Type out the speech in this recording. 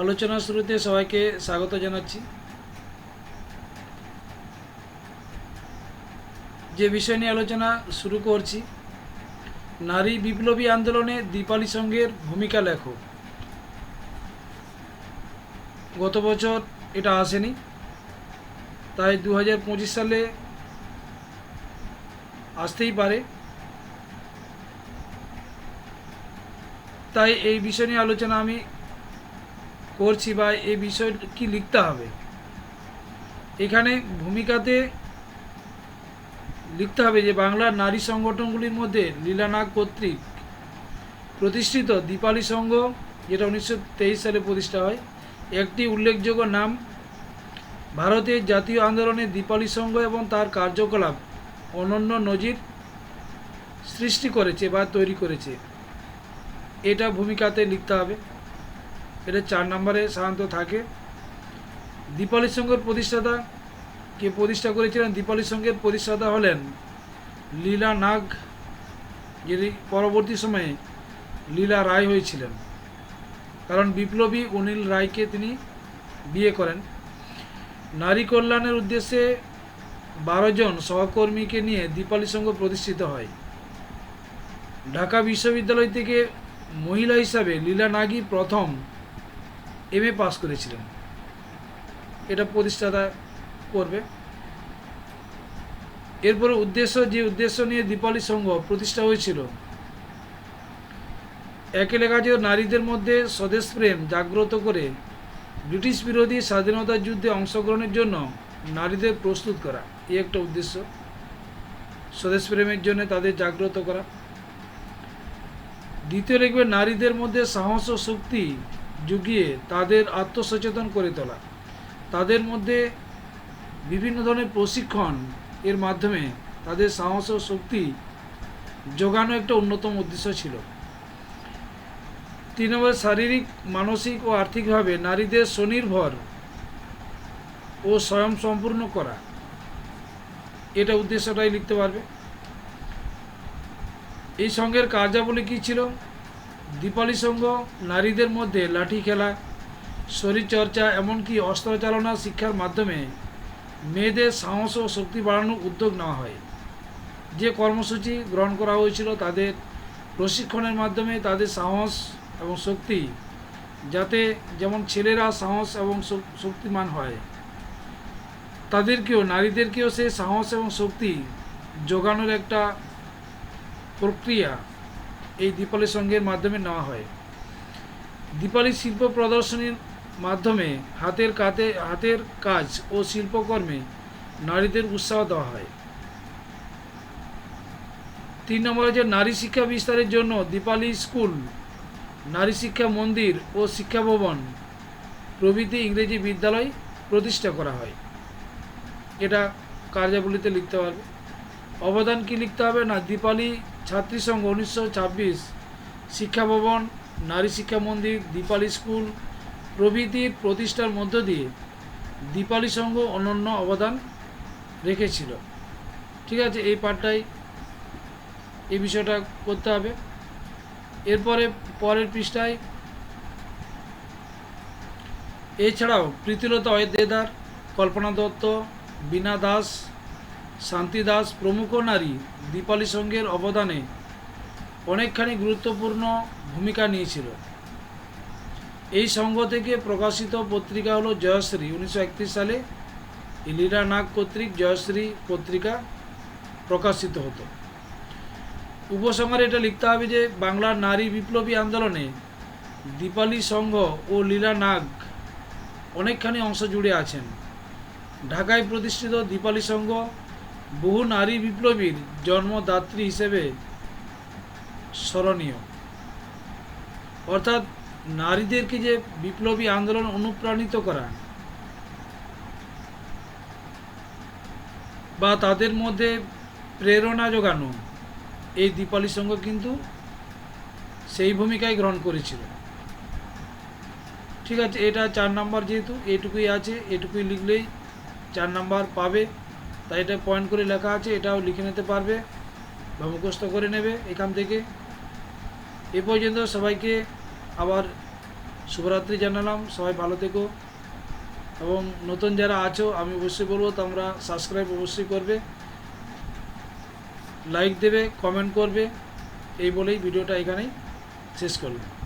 আলোচনা শুরুতে সবাইকে স্বাগত জানাচ্ছি। যে বিষয় নিয়ে আলোচনা শুরু করছি, নারী বিপ্লবী আন্দোলনে দীপালি সঙ্গের ভূমিকা লেখো। গত বছর এটা আসেনি, তাই দু পঁচিশ সালে আসতেই পারে। তাই এই বিষয় নিয়ে আলোচনা আমি করছি বা এই বিষয় কি লিখতে হবে? এখানে ভূমিকাতে লিখতে হবে যে বাংলার নারী সংগঠনগুলির মধ্যে লীলানাগ কর্তৃক প্রতিষ্ঠিত দীপালি সংঘ, যেটা উনিশশো তেইশ সালে প্রতিষ্ঠা হয়, একটি উল্লেখযোগ্য নাম ভারতের জাতীয় আন্দোলনে দীপালি সংঘ এবং তার কার্যকলাপ অনন্য নজির সৃষ্টি করেছে বা তৈরি করেছে। এটা ভূমিকাতে লিখতে হবে। এটা চার নম্বরে সাধারণত থাকে। দীপালি সংঘের প্রতিষ্ঠাতা কে প্রতিষ্ঠা করেছিলেন? দীপালি সংঘের প্রতিষ্ঠাতা হলেন লীলা নাগ, যিনি পরবর্তী সময়ে লীলা রায় হয়েছিলেন। কারণ বিপ্লবী অনিল রায়কে তিনি বিয়ে করেন। নারী কল্যাণের উদ্দেশ্যে বারো জন সহকর্মীকে নিয়ে দীপালি সংঘ প্রতিষ্ঠিত হয়। ঢাকা বিশ্ববিদ্যালয় থেকে মহিলা হিসাবে লীলা নাগি প্রথম এম এ পাস করেছিলেন। এটা প্রতিষ্ঠাতা করবে। এরপরে উদ্দেশ্য, যে উদ্দেশ্য নিয়ে দীপালি সংঘ প্রতিষ্ঠা হয়েছিল, একে যে নারীদের মধ্যে স্বদেশপ্রেম জাগ্রত করে ব্রিটিশ বিরোধী স্বাধীনতা যুদ্ধে অংশগ্রহণের জন্য নারীদের প্রস্তুত করা। এই একটা উদ্দেশ্য। স্বদেশপ্রেমের জন্য তাদের জাগ্রত করা। দ্বিতীয় লিখবে, নারীদের মধ্যে সাহস ও শক্তি জুগিয়ে তাদের আত্মসচেতন করে তোলা। তাদের মধ্যে বিভিন্ন ধরনের প্রশিক্ষণ এর মাধ্যমে তাদের সাহস ও শক্তি যোগানো একটা অন্যতম উদ্দেশ্য ছিল। তিন নম্বর, শারীরিক, মানসিক ও আর্থিকভাবে নারীদের স্বনির্ভর ও স্বয়ং সম্পূর্ণ করা। এটা উদ্দেশ্যটাই লিখতে পারবে। এই সঙ্গের কার্যাবলী কী ছিল? দীপালি সংঘ নারীদের মধ্যে লাঠি খেলা, শরীরচর্চা, এমনকি অস্ত্রচালনা শিক্ষার মাধ্যমে মেয়েদের সাহস ও শক্তি বাড়ানোর উদ্যোগ নেওয়া হয়। যে কর্মসূচি গ্রহণ করা হয়েছিল তাদের প্রশিক্ষণের মাধ্যমে তাদের সাহস এবং শক্তি যাতে যেমন ছেলেরা সাহস এবং শক্তিমান হয়, তাদেরকেও, নারীদেরকেও সেই সাহস এবং শক্তি যোগানোর একটা প্রক্রিয়া এই দীপালি সংঘের মাধ্যমে নেওয়া হয়। দীপালি শিল্প প্রদর্শনীর মাধ্যমে হাতের কাতে, হাতের কাজ ও শিল্পকর্মে নারীদের উৎসাহ দেওয়া হয়। তিন নম্বর যে নারী শিক্ষা বিস্তারের জন্য দীপালি স্কুল, নারী শিক্ষা মন্দির ও শিক্ষা ভবন প্রভৃতি ইংরেজি বিদ্যালয় প্রতিষ্ঠা করা হয়। এটা কার্যাবলীতে লিখতে পারবে। অবদান কি লিখতে হবে না দীপালি ছাত্রী সংঘ উনিশশো ছাব্বিশ শিক্ষা ভবন, নারী শিক্ষা মন্দির, দীপালি স্কুল প্রভৃতির প্রতিষ্ঠার মধ্য দিয়ে দীপালি সংঘ অনন্য অবদান রেখেছিল। ঠিক আছে, এই পাঠটাই এই বিষয়টা করতে হবে। এরপরে পরের পৃষ্ঠায় এছাড়াও প্রীতিলতা অয়োধ্যেদার কল্পনা দত্ত, বীণা দাস শান্তি দাস প্রমুখ নারী দীপালি সংঘের অবদানে অনেকখানি গুরুত্বপূর্ণ ভূমিকা নিয়েছিল। এই সংঘ থেকে প্রকাশিত পত্রিকা হলো জয়শ্রী। উনিশশো একত্রিশ সালে ইলিরা নাগ কর্তৃক জয়শ্রী পত্রিকা প্রকাশিত হতো। উপসংহারে এটা লিখতে হবে যে বাংলার নারী বিপ্লবী আন্দোলনে দীপালি সংঘ ও লীলা নাগ অনেকখানি অংশ জুড়ে আছেন। ঢাকায় প্রতিষ্ঠিত দীপালি সংঘ বহু নারী বিপ্লবীর জন্মদাত্রী হিসেবে স্মরণীয়। অর্থাৎ নারীদেরকে যে বিপ্লবী আন্দোলন অনুপ্রাণিত করা বা তাদের মধ্যে প্রেরণা যোগানো, এই দীপালি সংঘ কিন্তু সেই ভূমিকায় গ্রহণ করেছিল। ঠিক আছে, এটা চার নাম্বার যেহেতু, এটুকুই আছে, এটুকুই লিখলেই চার নাম্বার পাবে। তাই এটা পয়েন্ট করে লেখা আছে, এটাও লিখে নিতে পারবে বা মুখস্থ করে নেবে এখান থেকে। এ পর্যন্ত সবাইকে আবার শুভরাত্রি জানালাম, সবাই ভালো থেকো। এবং নতুন যারা আছো, আমি অবশ্যই বলব তোমরা সাবস্ক্রাইব অবশ্যই করবে। লাইক দেবে কমেন্ট করবে। এই বলেই ভিডিওটা এখানেই শেষ করলাম।